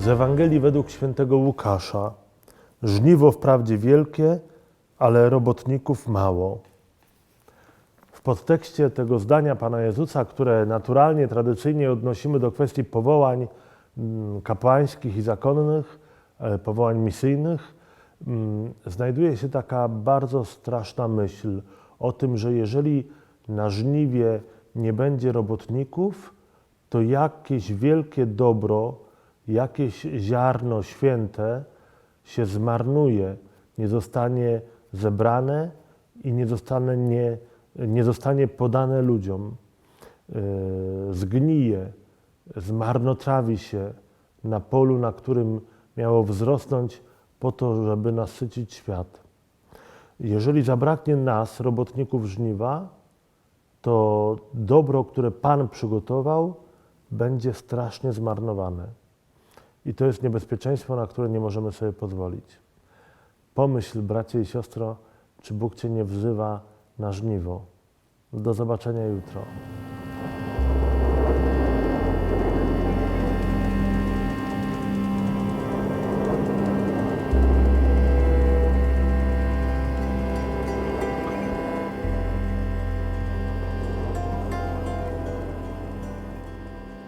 Z Ewangelii według świętego Łukasza. Żniwo wprawdzie wielkie, ale robotników mało. W podtekście tego zdania Pana Jezusa, które naturalnie, tradycyjnie odnosimy do kwestii powołań mm, kapłańskich i zakonnych, e, powołań misyjnych, mm, znajduje się taka bardzo straszna myśl o tym, że jeżeli na żniwie nie będzie robotników, to jakieś wielkie dobro, jakieś ziarno święte się zmarnuje, nie zostanie zebrane i nie zostanie, nie, nie zostanie podane ludziom. Yy, Zgnije, zmarnotrawi się na polu, na którym miało wzrosnąć po to, żeby nasycić świat. Jeżeli zabraknie nas, robotników żniwa, to dobro, które Pan przygotował, będzie strasznie zmarnowane. I to jest niebezpieczeństwo, na które nie możemy sobie pozwolić. Pomyśl, bracie i siostro, czy Bóg Cię nie wzywa na żniwo. Do zobaczenia jutro.